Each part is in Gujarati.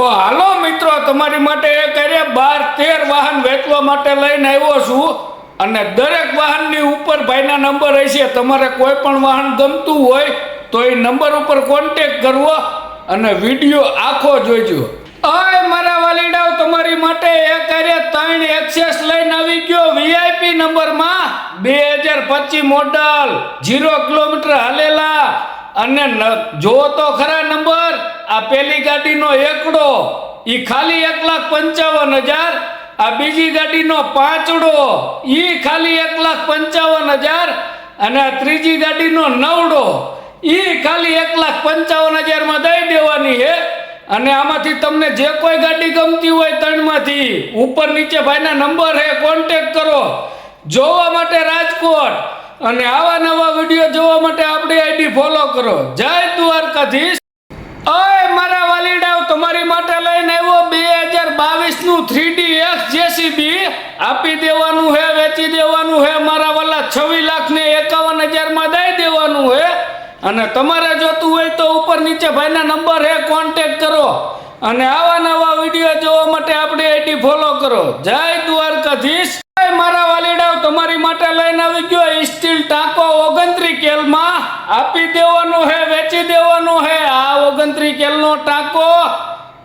તો હાલો મિત્રો, તમારી માટે એક અરે બાર તેર વાહન વેચવા માટે લઈને આવ્યો છું અને દરેક વાહનની ઉપર ભાઈના નંબર હશે. તમારે કોઈ પણ વાહન ગમતું હોય તો એ નંબર ઉપર કોન્ટેક કરવો અને વીડિયો આખો જોઈજો અય મારા વાલીડાઓ, તમારી માટે એક અરે ત્રણ એક્સેસ લઈને આવી ગયો વીઆઈપી નંબરમાં. બે હજાર પચીસ મોડલ ઝીરો કિલોમીટર હાલેલા. અને જો તો ખરા નંબર. આ પેલી ગાડીનો એકડો એ ખાલી એક લાખ પંચાવન હજાર. આ બીજી ગાડીનો પાંચડો એ ખાલી એક લાખ પંચાવન હજાર. અને આ ત્રીજી ગાડીનો નવડો એ ખાલી એક લાખ પંચાવન હજારમાં દઈ દેવાની છે અને આમાંથી તમને જે કોઈ ગાડી ગમતી હોય ત્રણમાંથી, ઉપર નીચે ભાઈના નંબર હે કોન્ટેક કરો. જોવા માટે રાજકોટ અને આવા નવા વીડિયો જોવા માટે આપણી આઈડી ફોલો કરો. જય દ્વારકાધીશ. ઓય, મારા વાલીડાઓ તમારી માટે લઈને આવ્યો બે હજાર બાવીસનું થ્રી એક્સ જેસીબી. આપી દેવાનું હે, વેચી દેવાનું હે, મારા વાલા છવ્વીસ લાખ ને એકાવન હજારમાં દઈ દેવાનું હે. અને તમારે જોતું હોય તો ઉપર નીચે ભાઈના નંબર હે કોન્ટેક કરો. અને આવા નવા વીડિયો જોવા માટે આપણી આઈડી ફોલો કરો. જય દ્વારકાધીશ. મારા વાલીડાઓ તમારી માટે લઈને આવી ગયો આપી દેવાનું હે, વેચી દેવાનું હે. આ ઓગણત્રી કેલનો ટાંકો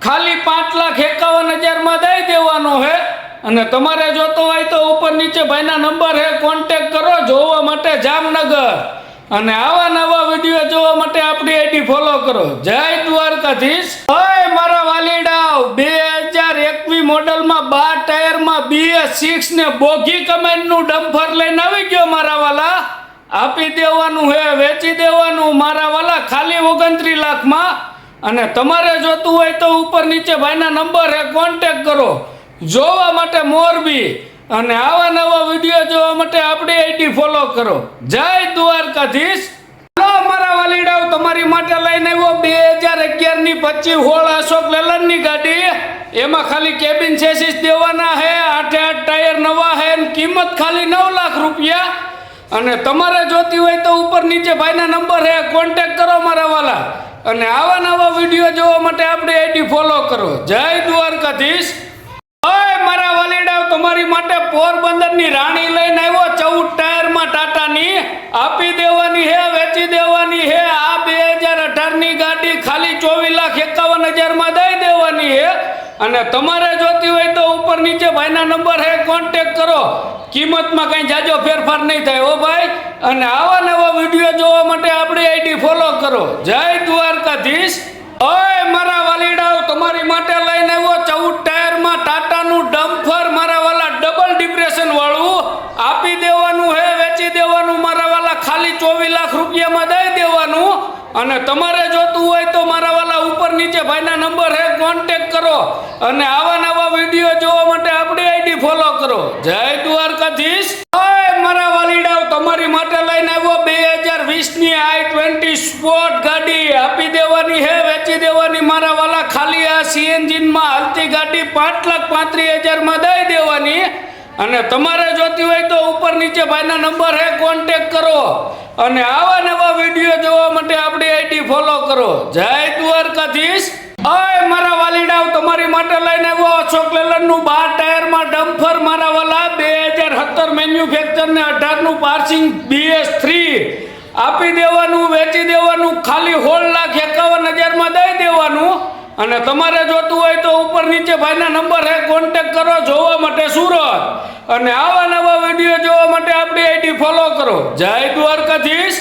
ખાલી પાંચ લાખ એકાવન હજારમાં દઈ દેવાનો હે. અને તમારે જોતો હોય તો ઉપર નીચે ભાઈના નંબર હે કોન્ટેક કરો, જોવા માટે જામનગર. અને આવા નવા વીડિયો જોવા માટે આપણી આઈડી ફોલો કરો. જય દ્વારકાધીશ. અય મારા વાલીડાવ બે હજાર એકવી મોડલમાં બાર ટાયરમાં બીએસ સિક્સ ને બોગી કમેન્ટનું ડમ્ફર લઈને આવી ગયો મારા વાલા. આપી દેવાનું હે, વેચી દેવાનું, મારા વાલા ખાલી ઓગણત્રીસ લાખમાં. અને તમારે જોતું હોય તો ઉપર નીચે ભાઈના નંબર હે કોન્ટેક કરો. જોવા માટે મોરબી અને આવા નવા વીડિયો જોવા માટે આપણી આઈડી ફોલો કરો. જય દ્વારકાધીશ. મારા વાલીડાઓ, તમારી માટે લઈને આવ્યો બે હજાર અગિયારની હોળ અશોક લેલનની ગાડી. એમાં ખાલી કેબિન સેસીસ દેવાના હે, આઠે આઠ ટાયર નવા હે કિંમત ખાલી નવ લાખ રૂપિયા. અને તમારે જોતી હોય તો ઉપર નીચે ભાઈના નંબર હે કોન્ટેક કરો મારા વાલા. અને આવા નવા વીડિયો જોવા માટે આપણી આઈડી ફોલો કરો. જય દ્વારકાધીશ. ઓય, મારા વાલીડા તમારી માટે પોરબંદરની રાણી લઈને આવ્યો, ચૌદ ટાયરમાં ટાટાની. આપી દેવાની અને તમારે જોતી હોય તો ઉપર નીચે ભાઈના નંબર હે કોન્ટેક કરો. કિંમતમાં કંઈ જાજો ફેરફાર નહીં થાય ઓ ભાઈ? અને આવા નવા વીડિયો જોવા માટે આપણી આઈડી ફોલો કરો. જય દ્વારકાધીશ. ઓય, મારા વાલીડાઓ, તમારી માટે લઈને આવ્યો ચૌદ ટાયરમાં ટાટાનું ડમ્ફર, મારા વાલા ડબલ ડિપ્રેશન વાળું. આપી દેવાનું હે, વેચી દેવાનું, મારા વાલા ખાલી ચોવીસ લાખ રૂપિયામાં અને તમારે જોતું હોય તો મારા વાલા ઉપર નીચે ભાઈના નંબર હે કોન્ટેક કરો. અને આવા નવા વીડિયો જોવા માટે આપણી આઈડી ફોલો કરો. જય દ્વારકાધીશ. ઓય, મારા વાલીડાઓ તમારી માટે લઈને આવ્યો બે હજાર વીસની આઈ ટ્વેન્ટી સ્પોર્ટ ગાડી. આપી દેવાની હે, વેચી દેવાની મારા વાલા. ખાલી આ સીએનજીનમાં હાલતી ગાડી પાંચ લાખ પાંત્રીસ હજારમાં દઈ દેવાની. અને તમારે જોતી હોય તો ઉપર નીચે ભાઈના નંબર હે કોન્ટેક કરો. અને આવા વીડિયો જોવા માટે આપણી આઈડી ફોલો કરો. જય દ્વારકાધીશ. અય, મારા વાલીડાવ તમારી માટે લઈને આવ્યો અશોક લેલનનું બાર ટાયરમાં ડમ્ફર મારા વાલા બે હજાર સત્તર મેન્યુફેક્ચર ને અઢારનું પાર્સિંગ બીએસ થ્રી આપી દેવાનું, વેચી દેવાનું, ખાલી હોલ લાખ એકાવન હજારમાં દઈ દેવાનું. અને તમારે જોતું હોય તો ઉપર નીચે ભાઈના નંબર હે કોન્ટેક કરો, જોવા માટે સુરત. અને આવા નવા વીડિયો જોવા માટે આપણી આઈડી ફોલો કરો. જય દ્વારકાધીશ.